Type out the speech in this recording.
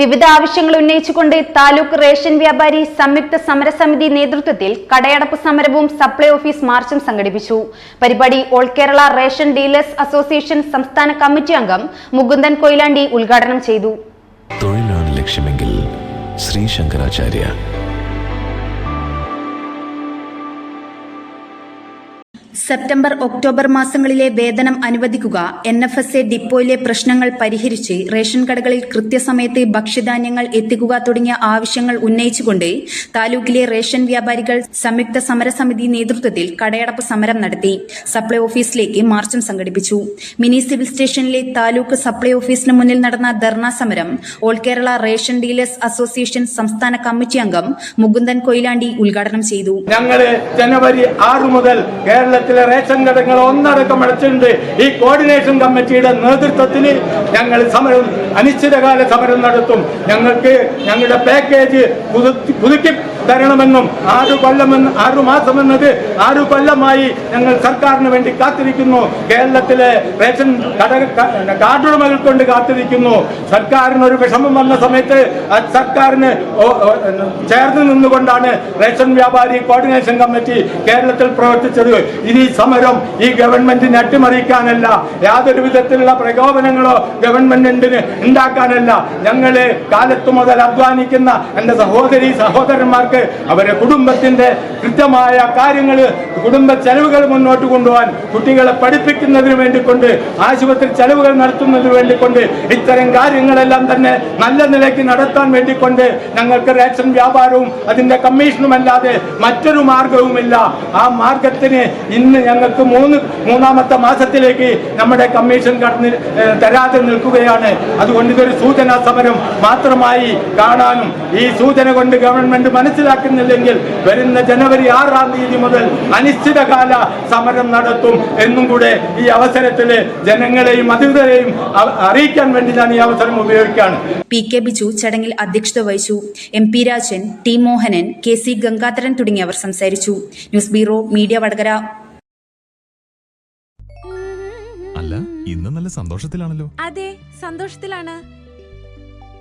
വിവിധ ആവശ്യങ്ങൾ ഉന്നയിച്ചുകൊണ്ട് താലൂക്ക് റേഷൻ വ്യാപാരി സംയുക്ത സമരസമിതി നേതൃത്വത്തിൽ കടയടപ്പ് സമരവും സപ്ലൈ ഓഫീസ് മാർച്ചും സംഘടിപ്പിച്ചു. പരിപാടി all Kerala ration dealers association സംസ്ഥാന കമ്മിറ്റി അംഗം മുകുന്ദൻ കൊയിലാണ്ടി ഉദ്ഘാടനം ചെയ്തു. തൊഴിലാണ് ലക്ഷ്യമെങ്കിൽ ശ്രീ ശങ്കരാചാര്യ സെപ്റ്റംബർ ഒക്ടോബർ മാസങ്ങളിലെ വേതനം അനുവദിക്കുക എൻ എഫ് എസ് എ ഡിപ്പോയിലെ പ്രശ്നങ്ങൾ പരിഹരിച്ച് റേഷൻ കടകളിൽ കൃത്യസമയത്ത് ഭക്ഷ്യധാന്യങ്ങൾ എത്തിക്കുക തുടങ്ങിയ ആവശ്യങ്ങൾ ഉന്നയിച്ചുകൊണ്ട് താലൂക്കിലെ റേഷൻ വ്യാപാരികൾ സംയുക്ത സമരസമിതി നേതൃത്വത്തിൽ കടയടപ്പ് സമരം നടത്തി. സപ്ലൈ ഓഫീസിലേക്ക് മാർച്ചും സംഘടിപ്പിച്ചു. മിനി സിവിൽ സ്റ്റേഷനിലെ താലൂക്ക് സപ്ലൈ ഓഫീസിന് മുന്നിൽ നടന്ന ധർണാ സമരം all Kerala ration dealers association സംസ്ഥാന കമ്മിറ്റി അംഗം മുകുന്ദൻ കൊയിലാണ്ടി ഉദ്ഘാടനം ചെയ്തു. ജനുവരി മുതൽ കേരളത്തിലെ റേഷൻ കടകൾ ഒന്നടക്കം അടച്ചിട്ടുണ്ട്. ഈ കോർഡിനേഷൻ കമ്മിറ്റിയുടെ നേതൃത്വത്തിൽ ഞങ്ങൾ സമരം അനിശ്ചിതകാല സമരം നടത്തും. ഞങ്ങൾക്ക് ഞങ്ങളുടെ പാക്കേജ് പുതുക്കി പുതുക്കി തരണമെന്നും ആറു കൊല്ലമെന്ന് ആറു മാസമെന്നത് ആറു കൊല്ലമായി ഞങ്ങൾ സർക്കാരിന് വേണ്ടി കാത്തിരിക്കുന്നു. കേരളത്തിലെ റേഷൻ കട കാർഡുടമകൾ കൊണ്ട് കാത്തിരിക്കുന്നു. സർക്കാരിന് ഒരു വിഷമം വന്ന സമയത്ത് സർക്കാരിന് ചേർന്ന് നിന്നുകൊണ്ടാണ് റേഷൻ വ്യാപാരി കോർഡിനേഷൻ കമ്മിറ്റി കേരളത്തിൽ പ്രവർത്തിച്ചത്. ഇനി സമരം ഈ ഗവൺമെന്റിനെ അട്ടിമറിക്കാനല്ല യാതൊരു വിധത്തിലുള്ള പ്രകോപനങ്ങളോ ഗവൺമെന്റിന് ഉണ്ടാക്കാനല്ല. ഞങ്ങൾ കാലത്തു മുതൽ അധ്വാനിക്കുന്ന എന്റെ സഹോദരി സഹോദരന്മാർക്ക് അവരുടെ കുടുംബത്തിന്റെ കൃത്യമായ കാര്യങ്ങൾ കുടുംബ ചെലവുകൾ മുന്നോട്ട് കൊണ്ടുപോകാൻ കുട്ടികളെ പഠിപ്പിക്കുന്നതിന് വേണ്ടിക്കൊണ്ട് ആശുപത്രി ചെലവുകൾ നടത്തുന്നതിന് വേണ്ടിക്കൊണ്ട് ഇത്തരം കാര്യങ്ങളെല്ലാം തന്നെ നല്ല നിലയ്ക്ക് നടത്താൻ വേണ്ടിക്കൊണ്ട് ഞങ്ങൾക്ക് റേഷൻ വ്യാപാരവും അതിന്റെ കമ്മീഷനും അല്ലാതെ മറ്റൊരു മാർഗവുമില്ല. ആ മാർഗത്തിന് ഇന്ന് ഞങ്ങൾക്ക് മൂന്ന് മൂന്നാമത്തെ മാസത്തിലേക്ക് നമ്മുടെ കമ്മീഷൻ കടന്ന് തരാതെ നിൽക്കുകയാണ്. അതുകൊണ്ട് ഇതൊരു സൂചനാ സമരം മാത്രമായി കാണാനും ഈ സൂചന കൊണ്ട് ഗവൺമെന്റ് മനസ്സിലാക്കുന്നില്ലെങ്കിൽ വരുന്ന ജനുവരി ആറാം തീയതി മുതൽ അനിശ്ചിതകാല സമരം നടത്തും എന്നും കൂടെ ഈ അവസരത്തിൽ ജനങ്ങളെയും അധികൃതരെയും അറിയിക്കാൻ വേണ്ടി ഞാൻ ഈ അവസരം ഉപയോഗിക്കുകയാണ്. പി കെ ബിജു ചടങ്ങിൽ അധ്യക്ഷത വഹിച്ചു. M P Rajan T Mohanan K C Gangadharan തുടങ്ങിയവർ സംസാരിച്ചു. News bureau media Vadakara. അല്ല ഇന്ന് നല്ല സന്തോഷത്തിലാണല്ലോ. അതെ സന്തോഷത്തിലാണ്.